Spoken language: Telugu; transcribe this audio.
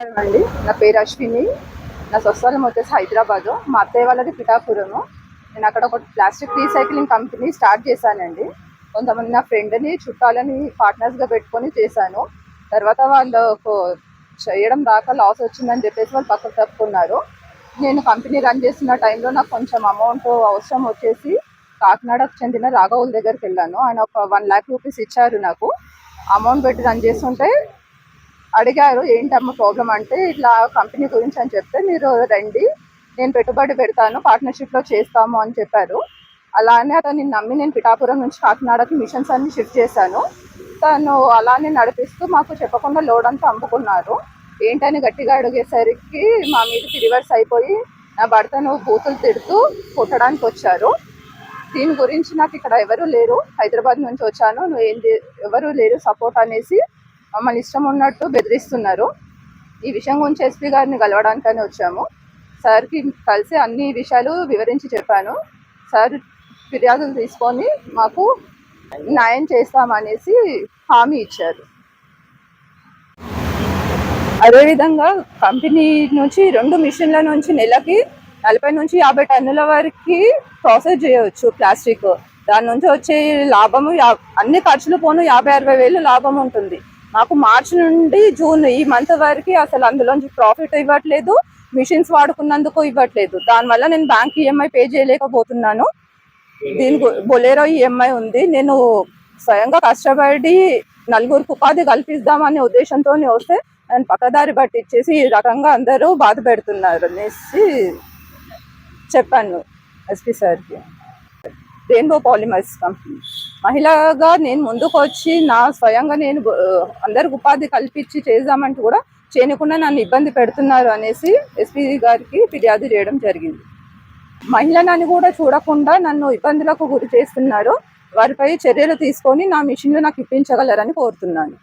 అండి. నా పేరు అశ్విని. నా స్వస్థలం వచ్చేసి హైదరాబాద్. మా అత్తయ్య వాళ్ళది పిఠాపురము. నేను అక్కడ ఒక ప్లాస్టిక్ రీసైక్లింగ్ కంపెనీ స్టార్ట్ చేశానండి. కొంతమంది నా ఫ్రెండ్ని చుట్టాలని పార్ట్నర్స్గా పెట్టుకొని చేశాను. తర్వాత వాళ్ళకు చేయడం రాక లాస్ వచ్చిందని చెప్పేసి వాళ్ళు పక్కకు తప్పుకున్నారు. నేను కంపెనీ రన్ చేస్తున్న టైంలో నాకు కొంచెం అమౌంట్ అవసరం వచ్చేసి కాకినాడకు చెందిన రాఘవుల దగ్గరికి వెళ్ళాను. ఆయన ఒక వన్ ల్యాక్ రూపీస్ ఇచ్చారు నాకు. అమౌంట్ పెట్టి రన్ చేస్తుంటే అడిగారు ఏంటమ్మా ప్రాబ్లం అంటే ఇట్లా కంపెనీ గురించి అని చెప్తే మీరు రండి నేను పెట్టుబడి పెడతాను పార్ట్నర్షిప్లో చేస్తాము అని చెప్పారు. అలానే అతన్ని నమ్మి నేను పిఠాపురం నుంచి కాకినాడకి మిషన్స్ అన్ని షిఫ్ట్ చేశాను. తను అలానే నడిపిస్తూ మాకు చెప్పకుండా లోడ్ అంతా అమ్ముకున్నారు. ఏంటని గట్టిగా అడిగేసరికి మా మీదకి రివర్స్ అయిపోయి నా భర్తను బూతులు తిడుతూ కొట్టడానికి వచ్చారు. దీని గురించి నాకు ఇక్కడ ఎవరు లేరు. హైదరాబాద్ నుంచి వచ్చాను. నువ్వు ఏం ఎవరు లేరు సపోర్ట్ అనేసి మమ్మల్ని ఇష్టం ఉన్నట్టు బెదిరిస్తున్నారు. ఈ విషయం గురించి ఎస్పీ గారిని కలవడానికని వచ్చాము. సార్కి కలిసి అన్ని విషయాలు వివరించి చెప్పాను. సార్ ఫిర్యాదులు తీసుకొని మాకు న్యాయం చేస్తామనేసి హామీ ఇచ్చారు. అదేవిధంగా కంపెనీ నుంచి రెండు మిషన్ల నుంచి నెలకి నలభై నుంచి యాభై టన్నుల వరకు ప్రాసెస్ చేయవచ్చు ప్లాస్టిక్. దాని నుంచి వచ్చే లాభము అన్ని ఖర్చులు పోను యాభై అరవై వేలు లాభం ఉంటుంది. మాకు మార్చి నుండి జూన్ ఈ మంత్ వరకు అసలు అందులోంచి ప్రాఫిట్ ఇవ్వట్లేదు మిషన్స్ వాడుకున్నందుకు ఇవ్వట్లేదు. దానివల్ల నేను బ్యాంక్ ఈఎంఐ పే చేయలేకపోతున్నాను. దీని గు- బొలేరో ఈఎంఐ ఉంది. నేను స్వయంగా కష్టపడి నలుగురికి ఉపాధి కల్పిద్దామనే ఉద్దేశంతో వస్తే నేను పక్కదారి పట్టించేసి ఈ రకంగా అందరూ బాధ పెడుతున్నారు అనేసి చెప్పాను ఎస్పీ సార్కి. Rainbow Polymers company. మహిళగా నేను ముందుకు వచ్చి నా స్వయంగా నేను అందరికి ఉపాధి కల్పించి చేద్దామంటే కూడా చేయకుండా నన్ను ఇబ్బంది పెడుతున్నారు అనేసి ఎస్పీ గారికి ఫిర్యాదు చేయడం జరిగింది. మహిళనని కూడా చూడకుండా నన్ను ఇబ్బందులకు గురి చేస్తున్నారు. వారిపై చర్యలు తీసుకొని నా మిషన్లు నాకు ఇప్పించగలరని కోరుతున్నాను.